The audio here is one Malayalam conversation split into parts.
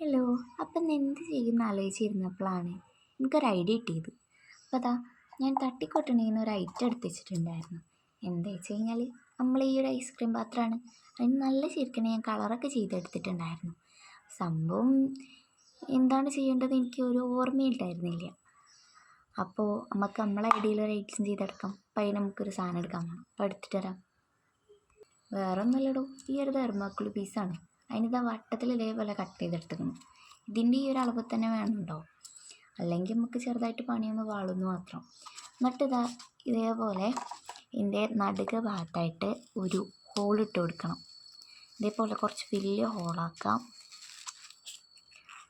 ഹലോ അപ്പം എന്ത് ചെയ്യുന്ന ആലോചിച്ചിരുന്നപ്പോഴാണ് എനിക്കൊരു ഐഡിയ കിട്ടിയത്. അപ്പോൾ അതാ ഞാൻ തട്ടിക്കൊട്ടണിന്ന് ഒരു ഐറ്റം എടുത്ത് വെച്ചിട്ടുണ്ടായിരുന്നു എന്താ വെച്ച് കഴിഞ്ഞാൽ നമ്മൾ ഈ ഒരു ഐസ്ക്രീം പാത്രമാണ്. അതിന് നല്ല ശരിക്കും ഞാൻ കളറൊക്കെ ചെയ്തെടുത്തിട്ടുണ്ടായിരുന്നു. സംഭവം എന്താണ് ചെയ്യേണ്ടത് എനിക്ക് ഒരു ഓർമ്മയിട്ടായിരുന്നില്ല അപ്പോൾ നമുക്ക് നമ്മളെ ഐഡിയയിൽ ഒരു ഐറ്റം ചെയ്തെടുക്കാം. അപ്പോൾ അതിന് നമുക്കൊരു സാധനം എടുക്കാൻ വേണം അപ്പോൾ എടുത്തിട്ട് തരാം വേറെ ഒന്നുമില്ലടോ ഈ ഒരു തെർമാക്കുളി പീസാണ് അതിനിതാ വട്ടത്തിൽ ഇതേപോലെ കട്ട് ചെയ്തെടുത്തിരുന്നു ഇതിന്റെ ഈ ഒരു അളവ് തന്നെ വേണമുണ്ടോ അല്ലെങ്കിൽ നമുക്ക് ചെറുതായിട്ട് പണിയൊന്ന് വാളുന്നു മാത്രം. എന്നിട്ട് ഇതാ ഇതേപോലെ ഇതിന്റെ നടുക ഭാഗത്തായിട്ട് ഒരു ഹോൾ ഇട്ട് കൊടുക്കണം. ഇതേപോലെ കുറച്ച് വലിയ ഹോളാക്കാം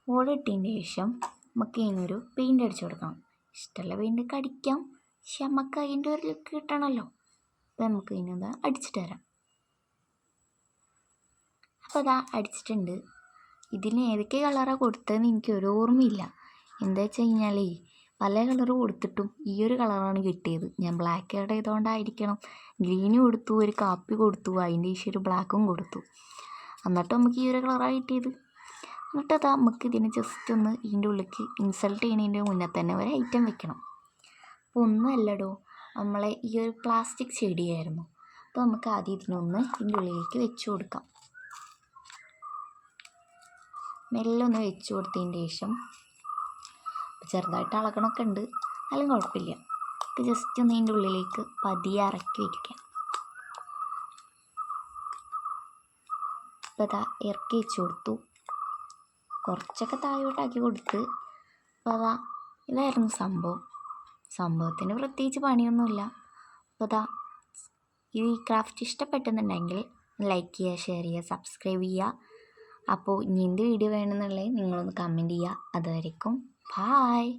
ഹോൾ ശേഷം നമുക്ക് ഇതിനൊരു പെയിന്റ് അടിച്ചു കൊടുക്കണം. ഇഷ്ടമുള്ള പെയിന്റ് ഒക്കെ അടിക്കാം പക്ഷെ നമുക്ക് അതിന്റെ ഒരു ലുക്ക് കിട്ടണമല്ലോ. അപ്പം നമുക്ക് ഇതിനൊന്ന് അടിച്ചിട്ട് തരാം അപ്പോൾ അതാ അടിച്ചിട്ടുണ്ട്. ഇതിന് ഏതൊക്കെ കളറാണ് കൊടുത്തതെന്ന് എനിക്ക് ഒരു ഓർമ്മയില്ല. എന്താ വെച്ച് കഴിഞ്ഞാലേ പല കളർ കൊടുത്തിട്ടും ഈ ഒരു കളറാണ് കിട്ടിയത്. ഞാൻ ബ്ലാക്ക് ആഡ് ചെയ്തുകൊണ്ടായിരിക്കണം ഗ്രീന് കൊടുത്തു ഒരു കാപ്പി കൊടുത്തു അതിന്റെ ശേഷം ഒരു ബ്ലാക്കും കൊടുത്തു. എന്നിട്ട് നമുക്ക് ഈ ഒരു കളറാണ് കിട്ടിയത്. എന്നിട്ട് അതാ നമുക്ക് ഇതിനെ ജസ്റ്റ് ഒന്ന് ഇതിന്റെ ഉള്ളിലേക്ക് ഇൻസൾട്ട് ചെയ്യുന്നതിന്റെ മുന്നേ തന്നെ ഒരു ഐറ്റം വെക്കണം. അപ്പോൾ ഒന്നുമല്ലടോ നമ്മളെ ഈ ഒരു പ്ലാസ്റ്റിക് ചെടിയായിരുന്നു. അപ്പോൾ നമുക്ക് ആദ്യം ഇതിനൊന്ന് ഇതിന്റെ ഉള്ളിലേക്ക് വെച്ച് കൊടുക്കാം. മെല്ലെ ഒന്ന് വെച്ച് കൊടുത്തതിന്റെ ശേഷം ചെറുതായിട്ട് അളക്കണമൊക്കെ ഉണ്ട്. അല്ലെങ്കിൽ കുഴപ്പമില്ല. ഇത് ജസ്റ്റ് ഒന്ന് ഇതിന്റെ ഉള്ളിലേക്ക് പതിയെ ഇറക്കി വയ്ക്കാം ഇപ്പോൾ അതാ ഇറക്കി വെച്ച് കൊടുത്തു. കുറച്ചൊക്കെ താഴോട്ടാക്കി കൊടുത്ത് അപ്പോൾ അതാ ഇതായിരുന്നു സംഭവം. സംഭവത്തിന് പ്രത്യേകിച്ച് പണിയൊന്നുമില്ല. അപ്പോൾ അതാ ഈ ക്രാഫ്റ്റ് ഇഷ്ടപ്പെട്ടെന്നുണ്ടെങ്കിൽ ലൈക്ക് ചെയ്യുക ഷെയർ ചെയ്യുക സബ്സ്ക്രൈബ് ചെയ്യുക. അപ്പോൾ ഇനി എന്ത് വീഡിയോ വേണമെന്നുള്ളത് നിങ്ങളൊന്ന് കമന്റ് ചെയ്യുക. അതുവരെക്കും ബായ്